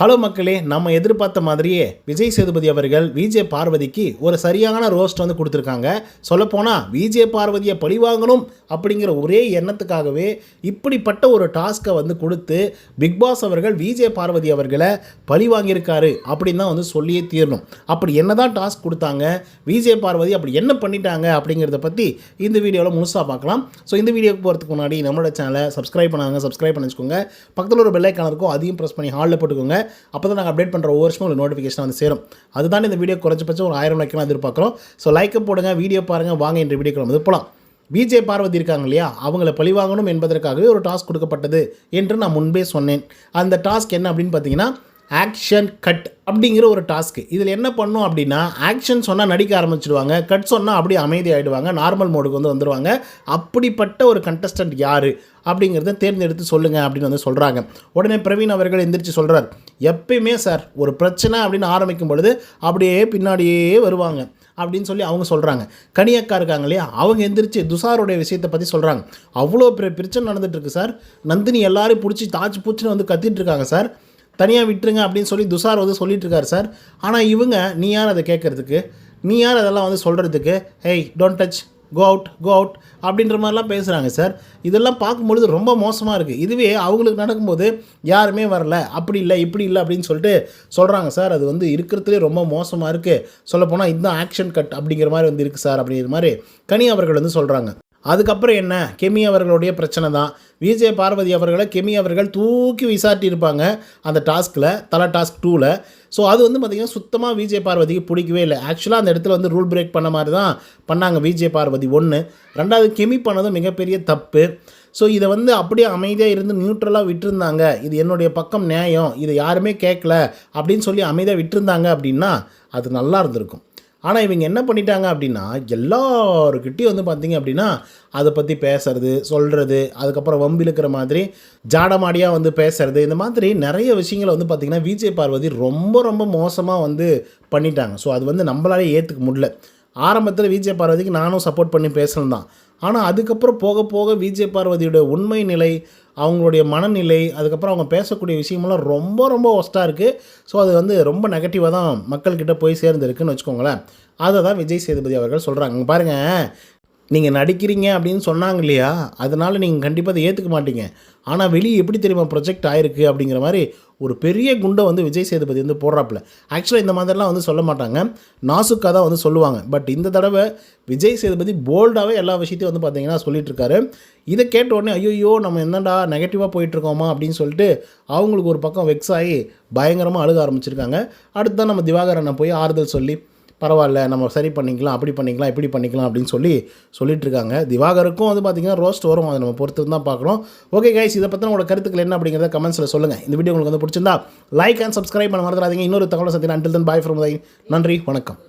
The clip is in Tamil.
ஹலோ மக்களே நம்ம எதிர்பார்த்த மாதிரியே விஜய் சேதுபதி அவர்கள் விஜய் பார்வதிக்கு ஒரு சரியான ரோஸ்ட் வந்து கொடுத்துருக்காங்க. சொல்லப்போனால் விஜய் பார்வதியை பழிவாங்கணும் அப்படிங்கிற ஒரே எண்ணத்துக்காகவே இப்படிப்பட்ட ஒரு டாஸ்க்கை வந்து கொடுத்து பிக் பாஸ் அவர்கள் விஜய் பார்வதி அவர்களை பழி வாங்கியிருக்காரு அப்படின்னு தான் வந்து சொல்லியே தீரணும். அப்படி என்ன தான் டாஸ்க் கொடுத்தாங்க விஜய் பார்வதி அப்படி என்ன பண்ணிட்டாங்க அப்படிங்கிறத பற்றி இந்த வீடியோவில் முழுசாக பார்க்கலாம். ஸோ இந்த வீடியோக்கு போகிறதுக்கு முன்னாடி நம்மளோட சேனலை சப்ஸ்கிரைப் பண்ணாங்க சப்ஸ்கிரைப் பண்ணி வச்சுக்கோங்க பக்கத்தில் ஒரு பெல்லைக்கான இருக்கும் அதையும் ப்ரெஸ் பண்ணி ஹாலில் போட்டுக்கோங்க. அப்போ தான் நாங்கள் அப்டேட் பண்ணுற ஒவ்வொரு வருஷமும் உங்களுக்கு நோட்டிஃபிகேஷன் வந்து சேரும். அதுதான் இந்த வீடியோ குறைஞ்சபட்சம் ஒரு ஆயிரம் லைக்கெலாம் எதிர்பார்க்குறோம். ஸோ லைக்கை போடுங்க வீடியோ பாருங்கள் வாங்க என்ற வீடியோக்கு வந்து போகலாம் விஜய் பார்வதி இருக்காங்க இல்லையா? அவங்கள பழிவாங்கணும் என்பதற்காகவே ஒரு டாஸ்க் கொடுக்கப்பட்டது என்று நான் முன்பே சொன்னேன். அந்த டாஸ்க் என்ன அப்படின்னு பார்த்தீங்கன்னா ஆக்ஷன் கட் அப்படிங்கிற ஒரு டாஸ்க்கு இதில் என்ன பண்ணும் அப்படின்னா ஆக்ஷன் சொன்னால் நடிக்க ஆரம்பிச்சிடுவாங்க கட் சொன்னால் அப்படியே அமைதி ஆகிடுவாங்க நார்மல் மோடுக்கு வந்து வந்துடுவாங்க அப்படிப்பட்ட ஒரு கண்டஸ்டன்ட் யார் அப்படிங்கிறத தேர்ந்தெடுத்து சொல்லுங்கள் அப்படின்னு வந்து சொல்கிறாங்க உடனே பிரவீன் அவர்கள் எந்திரிச்சு சொல்கிறார் எப்பயுமே சார் ஒரு பிரச்சனை அப்படின்னு ஆரம்பிக்கும் பொழுது அப்படியே பின்னாடியே வருவாங்க. அப்படின்னு சொல்லி அவங்க சொல்கிறாங்க கனியக்கா இருக்காங்க இல்லையா? அவங்க எந்திரிச்சு துசாருடைய விஷயத்தை பற்றி சொல்கிறாங்க அவ்வளோ பெரிய பிரச்சனை நடந்துட்டுருக்கு சார் நந்தினி எல்லோரும் பிடிச்சி தாச்சு பூச்சின்னு வந்து கத்திட்டு இருக்காங்க சார் தனியாக விட்டுருங்க அப்படின்னு சொல்லி துசார் வந்து சொல்லிட்டு இருக்காரு சார். ஆனால் இவங்க நீ யார் அதை கேட்குறதுக்கு? நீ யார் அதெல்லாம் வந்து சொல்கிறதுக்கு hey don't touch go out go out அப்படின்ற மாதிரிலாம் பேசுகிறாங்க சார். இதெல்லாம் பார்க்கும்பொழுது ரொம்ப மோசமாக இருக்குது இதுவே அவங்களுக்கு நடக்கும்போது யாருமே வரல. அப்படி இல்லை இப்படி இல்லை அப்படின்னு சொல்லிட்டு சொல்கிறாங்க சார். அது வந்து இருக்கிறதுலே ரொம்ப மோசமாக இருக்குது சொல்லப்போனால் இதுதான் ஆக்ஷன் கட் அப்படிங்கிற மாதிரி வந்து இருக்குது சார் அப்படிங்கிற மாதிரி கனி அவர்கள் வந்து சொல்கிறாங்க அதுக்கப்புறம் என்ன? கெமி அவர்களுடைய பிரச்சனை தான். விஜய பார்வதி அவர்களை கெமி அவர்கள் தூக்கி விசாட்டி இருப்பாங்க அந்த டாஸ்கில் தலை டாஸ்க் டூவில் ஸோ அது வந்து பார்த்திங்கன்னா சுத்தமாக விஜய பார்வதிக்கு பிடிக்கவே இல்லை. ஆக்சுவலாக அந்த இடத்துல வந்து ரூல் பிரேக் பண்ண மாதிரி தான் பண்ணாங்க விஜய பார்வதி ஒன்று ரெண்டாவது கெமி பண்ணதும் மிகப்பெரிய தப்பு. ஸோ இதை வந்து அப்படியே அமைதியாக இருந்து நியூட்ரலாக விட்டுருந்தாங்க. இது என்னுடைய பக்கம் நியாயம். இதை யாருமே கேட்கல அப்படின்னு சொல்லி அமைதியாக விட்டுருந்தாங்க அப்படின்னா அது நல்லா இருந்திருக்கும். ஆனால் இவங்க என்ன பண்ணிட்டாங்க அப்படின்னா எல்லாருக்கிட்டையும் வந்து பார்த்தீங்க அப்படின்னா அதை பற்றி பேசுறது சொல்கிறது அதுக்கப்புறம் வம்பிழுக்கிற மாதிரி ஜாடமாடியாக வந்து பேசுறது இந்த மாதிரி நிறைய விஷயங்களை வந்து பார்த்திங்கன்னா விஜய் பார்வதி ரொம்ப ரொம்ப மோசமாக வந்து பண்ணிட்டாங்க. ஸோ அது வந்து நம்மளாலே ஏற்றுக்க முடியல. ஆரம்பத்தில் விஜய் பார்வதிக்கு நானும் சப்போர்ட் பண்ணி பேசணும் தான் ஆனால் அதுக்கப்புறம் போக போக விஜய் பார்வதியோட உண்மை நிலை அவங்களுடைய மனநிலை அதுக்கப்புறம் அவங்க பேசக்கூடிய விஷயமெல்லாம் ரொம்ப ரொம்ப ஒஸ்ட்டாக இருக்குது ஸோ அது வந்து ரொம்ப நெகட்டிவாக தான் மக்கள்கிட்ட போய் சேர்ந்துருக்குன்னு வச்சுக்கோங்களேன். அதை தான் விஜய் சேதுபதி அவர்கள் சொல்கிறாங்க பாருங்கள் நீங்கள் நடிக்கிறீங்க அப்படின்னு சொன்னாங்க இல்லையா? அதனால் நீங்கள் கண்டிப்பாக அதை ஏற்றுக்க மாட்டீங்க. ஆனால் வெளியே எப்படி தெரியுமா ப்ரொஜெக்ட் ஆயிருக்கு அப்படிங்கிற மாதிரி ஒரு பெரிய குண்டை வந்து விஜய் சேதுபதி வந்து போடுறாப்புல. ஆக்சுவலாக இந்த மாதிரிலாம் வந்து சொல்ல மாட்டாங்க. நாசுக்காக தான் வந்து சொல்லுவாங்க. பட் இந்த தடவை விஜய் சேதுபதி போல்டாகவே எல்லா விஷயத்தையும் வந்து பார்த்தீங்கன்னா சொல்லிட்டுருக்காரு இதை கேட்ட உடனே ஐயோ நம்ம என்னடா நெகட்டிவாக போயிட்டுருக்கோமா அப்படின்னு சொல்லிட்டு அவங்களுக்கு ஒரு பக்கம் வெக்ஸ் ஆகி பயங்கரமாக அழுக ஆரம்பிச்சிருக்காங்க. அடுத்து தான் நம்ம திவாகரனை போய் ஆறுதல் சொல்லி பரவாயில்ல நம்ம சரி பண்ணிக்கலாம் அப்படி பண்ணிக்கலாம் இப்படி பண்ணிக்கலாம் அப்படின்னு சொல்லி சொல்லிட்டு இருக்காங்க திவாகருக்கும் வந்து பார்த்திங்கன்னா ரோஸ்ட் வரும். அதை நம்ம பொறுத்து தான் பார்க்குறோம் ஓகே கைஸ் இதை பற்றின உங்களோட கருத்துக்கள் என்ன அப்படிங்கிறத கமெண்ட்ஸில் சொல்லுங்கள் இந்த வீடியோ உங்களுக்கு வந்து பிடிச்சிருந்தா லைக் அண்ட் சப்ஸ்கிரைப் பண்ண மறந்துடாதீங்க. இன்னொரு தகவலை சந்தினா அண்டில் தன் பாய் ஃப்ரம் நன்றி வணக்கம்.